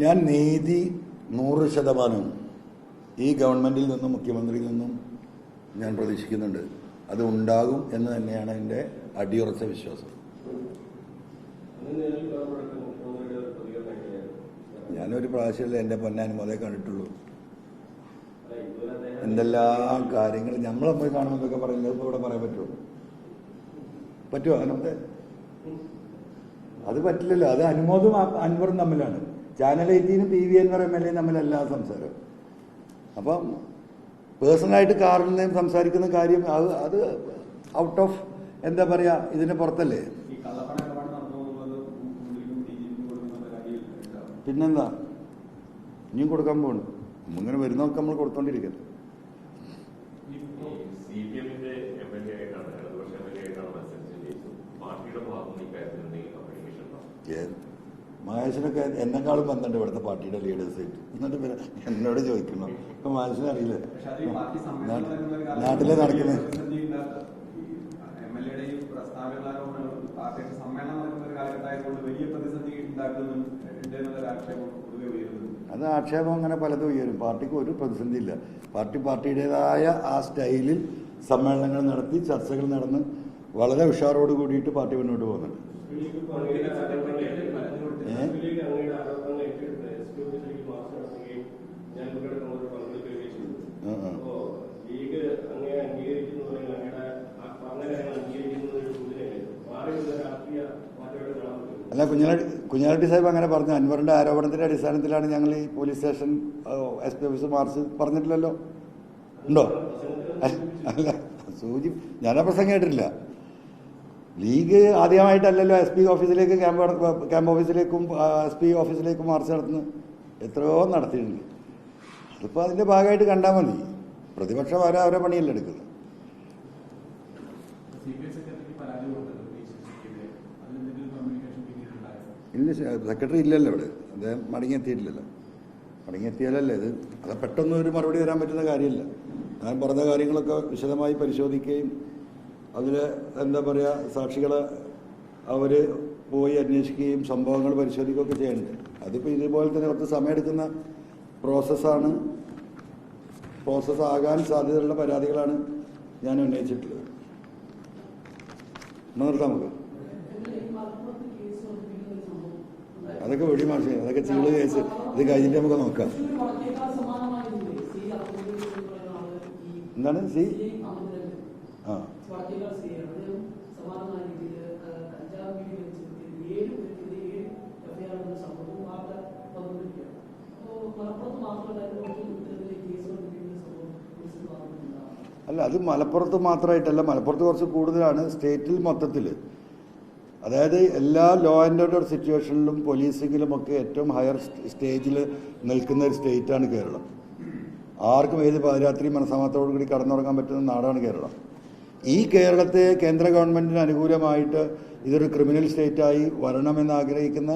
ഞാൻ നീതി നൂറ് ശതമാനം ഈ ഗവൺമെന്റിൽ നിന്നും മുഖ്യമന്ത്രിയിൽ നിന്നും ഞാൻ പ്രതീക്ഷിക്കുന്നുണ്ട്. അത് ഉണ്ടാകും എന്ന് തന്നെയാണ് എന്റെ അടിയുറച്ച വിശ്വാസം. ഞാനൊരു പ്രാവശ്യമല്ലേ എന്റെ മുതലേ കണ്ടിട്ടുള്ളൂ. എന്തെല്ലാം കാര്യങ്ങൾ നമ്മൾ നമ്മൾ കാണുമെന്നൊക്കെ പറയുന്നത് ഇപ്പോൾ ഇവിടെ പറയാൻ പറ്റുമോ? പറ്റുമോ? അതിനകത്ത് അത് പറ്റില്ലല്ലോ അത് അനുമോദും അൻവറും തമ്മിലാണ് channel എയ്റ്റീനും P V Anvar M L എയും തമ്മിലല്ല സംസാരം അപ്പം പേഴ്സണലായിട്ട് കാറിൽ നിന്നും സംസാരിക്കുന്ന കാര്യം അത് അത് ഔട്ട് ഓഫ് എന്താ പറയുക ഇതിന് പുറത്തല്ലേ പിന്നെന്താ ഇനിയും കൊടുക്കാൻ പോകണം ഇങ്ങനെ വരുന്നവർക്ക് നമ്മൾ കൊടുത്തോണ്ടിരിക്കട്ടെ സി പി എമ്മിന്റെ എം എൽ എ ആയിട്ടാണ് ഇടതുപക്ഷ എം എൽ എ ആയിട്ടാണ് മത്സരിച്ച് ജയിച്ചത് പാർട്ടിയുടെ ഭാഗത്തുനിന്ന് ഇക്കാര്യത്തിൽ എന്തെങ്കിലും കമ്മ്യൂണിക്കേഷൻ ഉണ്ടോ ഏ- മഹേഷിനൊക്കെ എന്നെക്കാളും വന്നിട്ടുണ്ട് ഇവിടുത്തെ പാർട്ടിയുടെ ലീഡേഴ്സ് എന്നിട്ട് പിന്നെ എന്നോട് ചോദിക്കുന്നു. ഇപ്പൊ മഹേഷിനെ അറിയില്ല? നാട്ടിലെ നടക്കുന്നത് അത് ആക്ഷേപം അങ്ങനെ പലതും ഉയരും. പാർട്ടിക്ക് ഒരു പ്രതിസന്ധി ഇല്ല. പാർട്ടി പാർട്ടിയുടേതായ ആ സ്റ്റൈലിൽ സമ്മേളനങ്ങൾ നടത്തി ചർച്ചകൾ നടന്ന് വളരെ ഉഷാറോട് കൂടിയിട്ട് പാർട്ടി മുന്നോട്ട് പോകുന്നുണ്ട്. അല്ല കുഞ്ഞാലി കുഞ്ഞാലട്ടി സാഹിബ് അങ്ങനെ പറഞ്ഞു. അൻവറിന്റെ ആരോപണത്തിന്റെ അടിസ്ഥാനത്തിലാണ് ഞങ്ങൾ ഈ police station S P office march പറഞ്ഞിട്ടില്ലല്ലോ. ഉണ്ടോ? അല്ല സൂചി ഞാനാ പ്രസംഗം കേട്ടിട്ടില്ല ലീഗ് ആദ്യമായിട്ടല്ലല്ലോ എസ് പി ഓഫീസിലേക്ക് ക്യാമ്പ് ക്യാമ്പ് ഓഫീസിലേക്കും എസ് പി ഓഫീസിലേക്കും മാർച്ച് നടത്തുന്നു എത്രയോ നടത്തിയിട്ടുണ്ട്. അതിപ്പോൾ അതിന്റെ ഭാഗമായിട്ട് കണ്ടാൽ മതി. പ്രതിപക്ഷം അവരെ അവരെ പണിയല്ല എടുക്കുന്നത്. ഇല്ല സെക്രട്ടറി ഇല്ലല്ലോ ഇവിടെ. അദ്ദേഹം മടങ്ങിയെത്തിയിട്ടില്ലല്ലോ. മടങ്ങിയെത്തിയാലല്ലേ ഇത്? അത് പെട്ടെന്ന് ഒരു മറുപടി തരാൻ പറ്റുന്ന കാര്യമില്ല. ഞാൻ പറഞ്ഞ കാര്യങ്ങളൊക്കെ വിശദമായി പരിശോധിക്കുകയും അതിൽ എന്താ പറയുക സാക്ഷികളെ അവർ പോയി അന്വേഷിക്കുകയും സംഭവങ്ങൾ പരിശോധിക്കുകയൊക്കെ ചെയ്യുന്നുണ്ട്. അതിപ്പോൾ ഇതുപോലെ തന്നെ കുറച്ച് സമയമെടുക്കുന്ന പ്രോസസ്സാണ്. പ്രോസസ്സ് ആകാൻ സാധ്യതയുള്ള പരാതികളാണ് ഞാൻ ഉന്നയിച്ചിട്ടുള്ളത്. നിർത്താം നമുക്ക്. അതൊക്കെ വെടിമാഷ അതൊക്കെ ചീൾ കേസ്. ഇത് കഴിഞ്ഞിട്ട് നമുക്ക് നോക്കാം. എന്താണ്? സി? അല്ല അത് മലപ്പുറത്ത് മാത്രമായിട്ടല്ല മലപ്പുറത്ത് കുറച്ച് കൂടുതലാണ് സ്റ്റേറ്റിൽ മൊത്തത്തിൽ അതായത് എല്ലാ ലോ ആൻഡ് ഓർഡർ സിറ്റുവേഷനിലും പോലീസിങ്ങിലും ഒക്കെ ഏറ്റവും ഹയർ സ്റ്റേജിൽ നിൽക്കുന്ന ഒരു സ്റ്റേറ്റാണ് കേരളം. ആർക്കും ഏത് പാതിരാത്രി മനസ്സമാത്തോടു കൂടി കടന്നുറങ്ങാൻ പറ്റുന്ന നാടാണ് കേരളം. ഈ കേരളത്തെ കേന്ദ്ര ഗവൺമെന്റിന് അനുകൂലമായിട്ട് ഇതൊരു ക്രിമിനൽ സ്റ്റേറ്റായി വരണമെന്ന് ആഗ്രഹിക്കുന്ന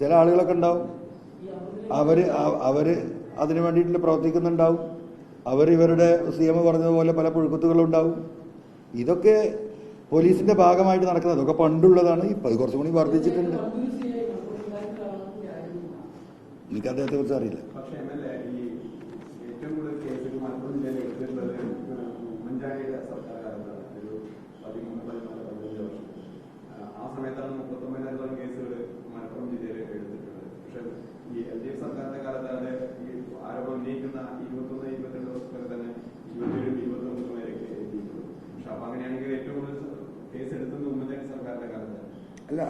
ചില ആളുകളൊക്കെ ഉണ്ടാവും. അവർ അവർ അതിനു വേണ്ടിയിട്ട് പ്രവർത്തിക്കുന്നുണ്ടാവും. അവർ ഇവരുടെ സി എം പറഞ്ഞതുപോലെ പല പുഴുക്കുത്തുകളുണ്ടാവും ഇതൊക്കെ പോലീസിന്റെ ഭാഗമായിട്ട് നടക്കുന്നത്. അതൊക്കെ പണ്ടുള്ളതാണ്. ഇപ്പം അത് കുറച്ചും കൂടി വർദ്ധിച്ചിട്ടുണ്ട്. എനിക്ക് അദ്ദേഹത്തെ കുറിച്ച് അറിയില്ല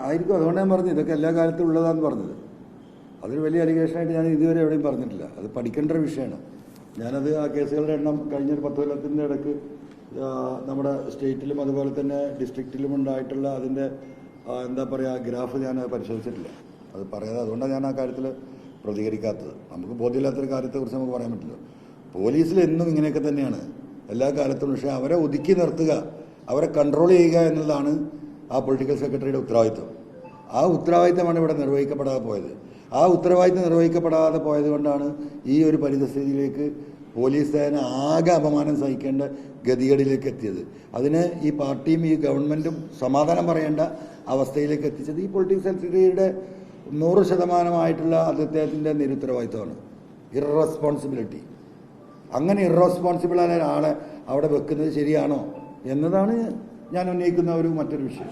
ആയിരിക്കും. അതുകൊണ്ട് ഞാൻ പറഞ്ഞു ഇതൊക്കെ എല്ലാ കാലത്തും ഉള്ളതാന്ന് പറഞ്ഞത്. അതൊരു വലിയ അലിഗേഷനായിട്ട് ഞാൻ ഇതുവരെ എവിടെയും പറഞ്ഞിട്ടില്ല. അത് പഠിക്കേണ്ട ഒരു വിഷയമാണ്. ഞാനത് ആ കേസുകളുടെ എണ്ണം കഴിഞ്ഞൊരു പത്ത് കൊല്ലത്തിന്റെ ഇടയ്ക്ക് നമ്മുടെ സ്റ്റേറ്റിലും അതുപോലെ തന്നെ ഡിസ്ട്രിക്റ്റിലും ഉണ്ടായിട്ടുള്ള അതിന്റെ എന്താ പറയുക ഗ്രാഫ് ഞാൻ പരിശോധിച്ചിട്ടില്ല. അത് പറയാതെ അതുകൊണ്ടാണ് ഞാൻ ആ കാര്യത്തിൽ പ്രതികരിക്കാത്തത്. നമുക്ക് ബോധ്യമില്ലാത്തൊരു കാര്യത്തെക്കുറിച്ച് നമുക്ക് പറയാൻ പറ്റില്ല. പോലീസിൽ എന്നും ഇങ്ങനെയൊക്കെ തന്നെയാണ്. എല്ലാ കാലത്തും പക്ഷേ അവരെ ഒതുക്കി നിർത്തുക അവരെ കൺട്രോൾ ചെയ്യുക എന്നതാണ് ആ പൊളിറ്റിക്കൽ സെക്രട്ടറിയുടെ ഉത്തരവാദിത്വം. ആ ഉത്തരവാദിത്തമാണ് ഇവിടെ നിർവഹിക്കപ്പെടാതെ പോയത്. ആ ഉത്തരവാദിത്തം നിർവഹിക്കപ്പെടാതെ പോയത് കൊണ്ടാണ് ഈ ഒരു പരിതസ്ഥിതിയിലേക്ക് പോലീസ് സേന ആകെ അപമാനം സഹിക്കേണ്ട ഗതികളിലേക്ക് എത്തിയത്. അതിന് ഈ പാർട്ടിയും ഈ ഗവൺമെന്റും സമാധാനം പറയേണ്ട അവസ്ഥയിലേക്ക് എത്തിച്ചത് ഈ പൊളിറ്റിക്കൽ സെക്രട്ടറിയുടെ നൂറ് ശതമാനമായിട്ടുള്ള അദ്ദേഹത്തിന്റെ നിരുത്തരവാദിത്വമാണ്. ഇറസ്പോൺസിബിലിറ്റി. അങ്ങനെ ഇറസ്പോൺസിബിൾ ആയ ഒരാളെ അവിടെ വെക്കുന്നത് ശരിയാണോ എന്നതാണ് ഞാൻ ഉന്നയിക്കുന്ന ഒരു മറ്റൊരു വിഷയം.